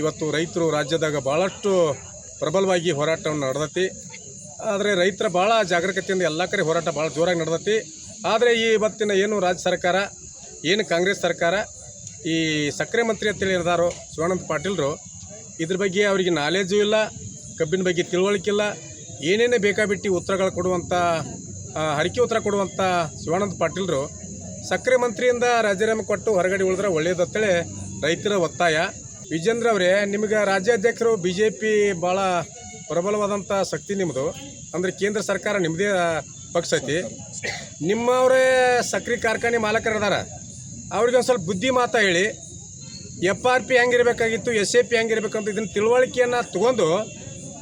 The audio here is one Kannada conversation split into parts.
ಇವತ್ತು ರೈತರು ರಾಜ್ಯದಾಗ ಭಾಳಷ್ಟು ಪ್ರಬಲವಾಗಿ ಹೋರಾಟವನ್ನು ನಡೆದತಿ. ಆದರೆ ರೈತರ ಭಾಳ ಜಾಗರೂಕತೆಯಿಂದ ಎಲ್ಲ ಕಡೆ ಹೋರಾಟ ಭಾಳ ಜೋರಾಗಿ ನಡೆದತಿ. ಆದರೆ ಈ ಇವತ್ತಿನ ಏನು ರಾಜ್ಯ ಸರ್ಕಾರ, ಏನು ಕಾಂಗ್ರೆಸ್ ಸರ್ಕಾರ, ಈ ಸಕ್ಕರೆ ಮಂತ್ರಿ ಅಂತೇಳಿ ಇರ್ದಾರೋ ಶಿವಾನಂದ ಪಾಟೀಲ್ರು, ಇದ್ರ ಬಗ್ಗೆ ಅವರಿಗೆ ನಾಲೆಜು ಇಲ್ಲ, ಕಬ್ಬಿನ ಬಗ್ಗೆ ತಿಳುವಳಿಕೆ ಇಲ್ಲ. ಏನೇನೇ ಬೇಕಾಬಿಟ್ಟು ಉತ್ತರಗಳು ಕೊಡುವಂಥ ಹರಿಕೆ ಉತ್ತರ ಕೊಡುವಂಥ ಶಿವಾನಂದ ಪಾಟೀಲ್ರು, ಸಕ್ಕರೆ ಮಂತ್ರಿಯಿಂದ ರಾಜೀನಾಮೆ ಕೊಟ್ಟು ಹೊರಗಡೆ ಉಳಿದ್ರೆ ಒಳ್ಳೇದು ಅಂತೇಳಿ ರೈತರ ಒತ್ತಾಯ. ವಿಜೇಂದ್ರ ಅವರೇ, ನಿಮಗೆ ರಾಜ್ಯಾಧ್ಯಕ್ಷರು ಬಿ ಜೆ ಪಿ ಭಾಳ ಪ್ರಬಲವಾದಂಥ ಶಕ್ತಿ ನಿಮ್ಮದು ಅಂದರೆ ಕೇಂದ್ರ ಸರ್ಕಾರ ನಿಮ್ಮದೇ ಪಕ್ಷ ಐತಿ. ನಿಮ್ಮವರೇ ಸಕ್ರೆ ಕಾರ್ಖಾನೆ ಮಾಲಕರದಾರ. ಅವ್ರಿಗೆ ಒಂದು ಸ್ವಲ್ಪ ಬುದ್ಧಿ ಮಾತಾ ಹೇಳಿ. ಎಫ್ ಆರ್ ಪಿ ಹೆಂಗಿರಬೇಕಾಗಿತ್ತು, ಎಸ್ ಎ ಪಿ ಹೆಂಗಿರ್ಬೇಕಂತ ಇದನ್ನ ತಿಳುವಳಿಕೆಯನ್ನು ತೊಗೊಂಡು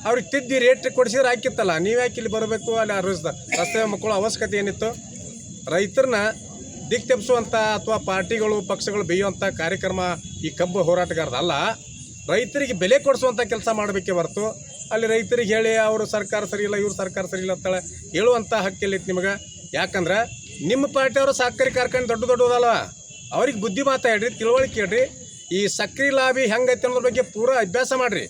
ಅವ್ರಿಗೆ ತಿದ್ದಿ ರೇಟ್ ಕೊಡಿಸಿದ್ರೆ ಹಾಕಿತ್ತಲ್ಲ, ನೀವು ಯಾಕೆ ಇಲ್ಲಿ ಬರಬೇಕು ಅಲ್ಲಿ ರಸ್ತೆ ಮಕ್ಕಳು ಅವಶ್ಯಕತೆ ಏನಿತ್ತು? ರೈತರನ್ನ ದಿಕ್ ತೆಪ್ಪಿಸುವಂಥ ಅಥವಾ ಪಾರ್ಟಿಗಳು, ಪಕ್ಷಗಳು ಬೇಯುವಂಥ ಕಾರ್ಯಕ್ರಮ ಈ ಕಬ್ಬು ಹೋರಾಟಗಾರದಲ್ಲ. ರೈತರಿಗೆ ಬೆಲೆ ಕೊಡಿಸುವಂಥ ಕೆಲಸ ಮಾಡಬೇಕೇ ಹೊರತು, ಅಲ್ಲಿ ರೈತರಿಗೆ ಹೇಳಿ ಅವರು ಸರ್ಕಾರ ಸರಿ ಇಲ್ಲ, ಇವ್ರ ಸರ್ಕಾರ ಸರಿ ಇಲ್ಲ ಅಂತೇಳಿ ಹೇಳುವಂಥ ಹಕ್ಕಲ್ಲಿತ್ತು ನಿಮಗೆ. ಯಾಕಂದ್ರೆ ನಿಮ್ಮ ಪಾರ್ಟಿಯವರು ಸಕ್ಕರೆ ಕಾರ್ಖಾನೆ ದೊಡ್ಡ ದೊಡ್ಡದಲ್ಲ ಅವ್ರಿಗೆ ಬುದ್ಧಿ ಮಾತಾಡ್ರಿ ತಿಳುವಳಿಕೆ ಹೇಳ್ರಿ. ಈ ಸಕ್ರಿ ಲಾಭಿ ಹೆಂಗೈತೆ ಅನ್ನೋದ್ರ ಬಗ್ಗೆ ಪೂರಾ ಅಭ್ಯಾಸ ಮಾಡಿರಿ.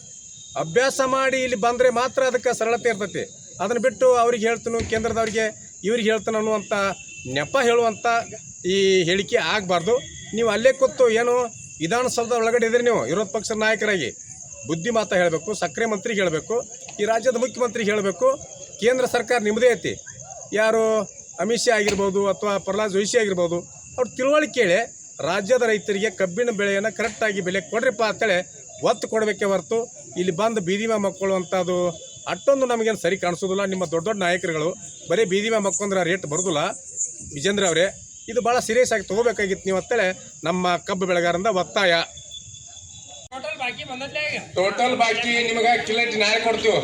ಅಭ್ಯಾಸ ಮಾಡಿ ಇಲ್ಲಿ ಬಂದರೆ ಮಾತ್ರ ಅದಕ್ಕೆ ಸರಳತೆ ಇರ್ತೈತಿ. ಅದನ್ನು ಬಿಟ್ಟು ಅವ್ರಿಗೆ ಹೇಳ್ತಾನು, ಕೇಂದ್ರದವ್ರಿಗೆ ಇವ್ರಿಗೆ ಹೇಳ್ತಾನೆ ಅನ್ನುವಂಥ ನೆಪ ಹೇಳುವಂಥ ಈ ಹೇಳಿಕೆ ಆಗಬಾರ್ದು. ನೀವು ಅಲ್ಲೇ ಕೂತು ಏನು ವಿಧಾನಸೌಧದ ಒಳಗಡೆ ಇದ್ರೆ ನೀವು, ವಿರೋಧ ಪಕ್ಷದ ನಾಯಕರಾಗಿ. ಬುದ್ಧಿ ಮಾತಾ ಹೇಳಬೇಕು, ಸಕ್ಕರೆ ಮಂತ್ರಿಗೆ ಹೇಳಬೇಕು, ಈ ರಾಜ್ಯದ ಮುಖ್ಯಮಂತ್ರಿಗೆ ಹೇಳಬೇಕು, ಕೇಂದ್ರ ಸರ್ಕಾರ ನಿಮ್ಮದೇ ಐತಿ. ಯಾರು ಅಮಿತ್ ಶಾ ಆಗಿರ್ಬೋದು ಅಥವಾ ಪ್ರಹ್ಲಾದ್ ಜೋಶಿ ಆಗಿರ್ಬೋದು, ಅವ್ರು ತಿಳುವಳಿಕೆ ಹೇಳಿ ರಾಜ್ಯದ ರೈತರಿಗೆ ಕಬ್ಬಿನ ಬೆಳೆಯನ್ನು ಕರೆಕ್ಟಾಗಿ ಬೆಲೆ ಕೊಡ್ರಿಪ್ಪ ಅಂತೇಳಿ ಒತ್ತು ಕೊಡಬೇಕೇ ಹೊರತು ಇಲ್ಲಿ ಬಂದು ಬೀದಿ ಮ್ಯಾಗ ಮಕ್ಕಳುವಂಥದ್ದು ಅಷ್ಟೊಂದು ನಮಗೇನು ಸರಿ ಕಾಣಿಸೋದಿಲ್ಲ. ನಿಮ್ಮ ದೊಡ್ಡ ದೊಡ್ಡ ನಾಯಕರುಗಳು ಬರೀ ಬೀದಿ ಮಕ್ಕೊಂಡ್ರೆ ರೇಟ್ ಬರೋದಿಲ್ಲ. ವಿಜೇಂದ್ರ ಅವರೇ ಇದು ಭಾಳ ಸೀರಿಯಸ್ ಆಗಿ ತಗೋಬೇಕಾಗಿತ್ತು. ನೀವು ಅಂತೇಳಿ ನಮ್ಮ ಕಬ್ಬು ಬೆಳೆಗಾರರಿಂದ ಒತ್ತಾಯ. ಟೋಟಲ್ ಬಾಕಿ ನಿಮಗೆ ಕಿಲರ್ ನಾಳೆ ಕೊಡ್ತೀವಿ.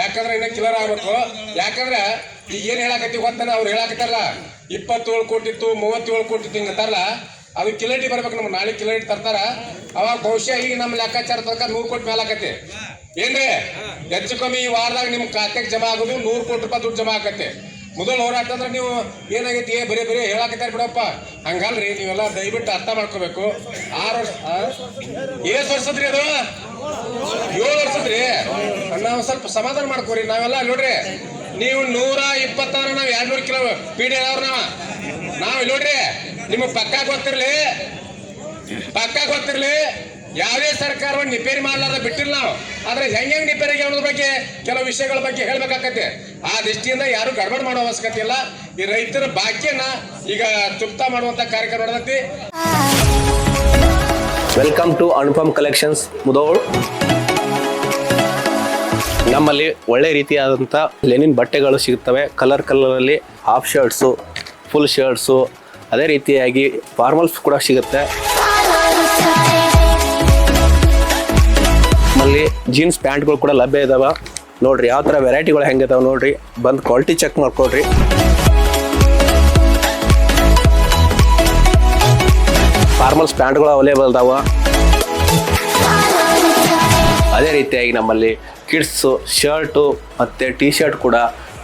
ಯಾಕಂದ್ರೆ ಇನ್ನ ಕ್ಲಿಯರ್ ಆಗ್ಬೇಕು. ಯಾಕಂದ್ರೆ ಈಗ ಏನ್ ಹೇಳಕತ್ತಿ ಗೊತ್ತಾನ? ಅವ್ರು ಹೇಳಾಕತ್ತಾರಲ್ಲ. ಇಪ್ಪತ್ತೇಳು ಕೋಟಿತ್ತು ಮೂವತ್ತೇಳು ಕೋಟಿತ್ತು ಹಿಂಗತ್ತಾರಲ್ಲ ಅದು ಕಿಲೋಟಿ ಬರ್ಬೇಕು ನಮ್ಗೆ. ನಾಳೆ ಕಿಲಟಿ ತರ್ತಾರ. ಅವಾಗ ಬಹುಶಃ ಈಗ ನಮ್ಮ ಲೆಕ್ಕಾಚಾರ ತನಕ ನೂರು ಕೋಟಿ ಮೇಲೆ ಆಕತ್ತೆ. ಏನ್ರಿ? ಹೆಚ್ಚು ಕಮ್ಮಿ ಈ ವಾರದಾಗ ನಿಮ್ ಖಾತೆಗೆ ಜಮಾ ಆಗೋದು ನೂರು ಕೋಟಿ ರೂಪಾಯಿ ದುಡ್ಡು ಜಮಾ ಆಕತ್ತೆ. ಮೊದಲು ಹೋರಾಟ ಅಂದ್ರೆ ನೀವು ಏನಾಗೈತಿ? ಬರೀ ಬರೀ ಹೇಳಾಕತ್ತಾರ ಬಿಡಪ್ಪ. ಹಂಗಲ್ರಿ, ನೀವೆಲ್ಲ ದಯವಿಟ್ಟು ಅರ್ಥ ಮಾಡ್ಕೋಬೇಕು. ಆರು ವರ್ಷ? ಏಸ್ ವರ್ಷದ್ರಿ ಅದು? ಏಳು ವರ್ಷದ್ರಿ? ನಾವು ಸ್ವಲ್ಪ ಸಮಾಧಾನ ಮಾಡ್ಕೋರಿ. ನಾವೆಲ್ಲ ನೋಡ್ರಿ, ನೀವು ನೂರ ಇಪ್ಪತ್ತಾರು, ನಾವು ಎರಡ್ ನೂರು ಕಿಲೋ ಪೀಡಿ ಅವ್ರ ನಾವ. ನಾವ್ ನೋಡ್ರಿ, ನಿಮಗೆ ಪಕ್ಕ ಗೊತ್ತಿರ್ಲಿ ಪಕ್ಕ ಗೊತ್ತಿರ್ಲಿ ಯಾವುದೇ ಸರ್ಕಾರವನ್ನು ರಿಪೇರಿ ಮಾಡಲಾರ್ದ ಬಿಟ್ಟಿಲ್ಲ ನಾವು. ಆದ್ರೆ ಹೆಂಗೆ ಹೆಂಗೆ ರಿಪೇರಿಗೆ ಅನ್ನೋದ್ರ ಬಗ್ಗೆ ಕೆಲವು ವಿಷಯಗಳ ಬಗ್ಗೆ ಹೇಳ್ಬೇಕಾಗತ್ತೆ ಆ ದೃಷ್ಟಿಯಿಂದ ಯಾರು ಗಡ್ಬಡ್ ಮಾಡೋ ಅವಶ್ಯಕತೆ ಇಲ್ಲ. ಈ ರೈತರ ಬಾಕಿಯನ್ನ ಈಗ ಚುಕ್ತಾ ಮಾಡುವಂತ ಕಾರ್ಯಕ್ರಮ ನಡೆದೈತಿ welcome to Anupam collections Mudhol. ನಮ್ಮಲ್ಲಿ ಒಳ್ಳೆ ರೀತಿಯಾದಂಥ ಲೆನಿನ್ ಬಟ್ಟೆಗಳು ಸಿಗುತ್ತವೆ ಕಲರ್ ಕಲರಲ್ಲಿ ಹಾಫ್ ಶರ್ಟ್ಸು ಫುಲ್ ಶರ್ಟ್ಸು ಅದೇ ರೀತಿಯಾಗಿ ಫಾರ್ಮಲ್ಸ್ ಕೂಡ ಸಿಗುತ್ತೆ. ಜೀನ್ಸ್ ಪ್ಯಾಂಟ್ಗಳು ಕೂಡ ಲಭ್ಯ ಇದಾವೆ. ನೋಡ್ರಿ, ಯಾವ ಥರ ವೆರೈಟಿಗಳು ಹೆಂಗಿದಾವೆ ನೋಡ್ರಿ. ಬಂದು ಕ್ವಾಲಿಟಿ ಚೆಕ್ ಮಾಡ್ಕೊಡ್ರಿ ಫಾರ್ಮಲ್ಸ್ ಪ್ಯಾಂಟ್ಗಳು ಅವೈಲೇಬಲ್ ಇದಾವೆ. ಅದೇ ರೀತಿಯಾಗಿ ನಮ್ಮಲ್ಲಿ ಕಿಡ್ಸು ಶರ್ಟು ಮತ್ತು ಟಿ ಶರ್ಟ್ ಕೂಡ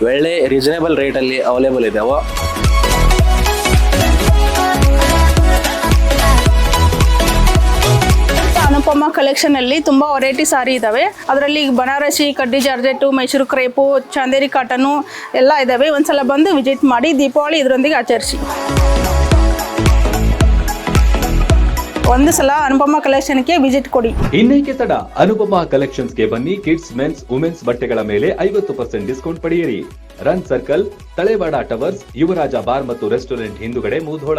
ಒಳ್ಳೆ ರೀಸನೇಬಲ್ ರೇಟಲ್ಲಿ ಅವೈಲೇಬಲ್ ಇದ್ದಾವೆ ಅನುಪಮ ಕಲೆಕ್ಷನ್ ಅಲ್ಲಿ ತುಂಬಾ ವೆರೈಟಿ ಸಾರಿ ಇದಾವೆ. ಅದರಲ್ಲಿ ಬನಾರಸಿ ಕಡ್ಡಿ georgette Mysore crepe Chanderi cotton ಎಲ್ಲ ಇದಾವೆ. ಒಂದ್ಸಲ ಬಂದು ವಿಸಿಟ್ ಮಾಡಿ ದೀಪಾವಳಿ ಇದರೊಂದಿಗೆ ಆಚರಿಸಿ. ಒಂದು ಸಲ ಅನುಪಮ ಕಲೆಕ್ಷನ್ಗೆ ವಿಸಿಟ್ ಕೊಡಿ. ಇನ್ನೇಕೆ ತಡ? ಅನುಪಮ ಕಲೆಕ್ಷನ್ಸ್ಗೆ ಬನ್ನಿ. ಕಿಡ್ಸ್ ಮೆನ್ಸ್ ವುಮೆನ್ಸ್ ಬಟ್ಟೆಗಳ ಮೇಲೆ ಐವತ್ತು ಪರ್ಸೆಂಟ್ ಡಿಸ್ಕೌಂಟ್ ಪಡೆಯಿರಿ. Run circle Talewada towers Yuvaraja bar ಮತ್ತು ರೆಸ್ಟೋರೆಂಟ್ ಹಿಂದುಗಡೆ Mudhol.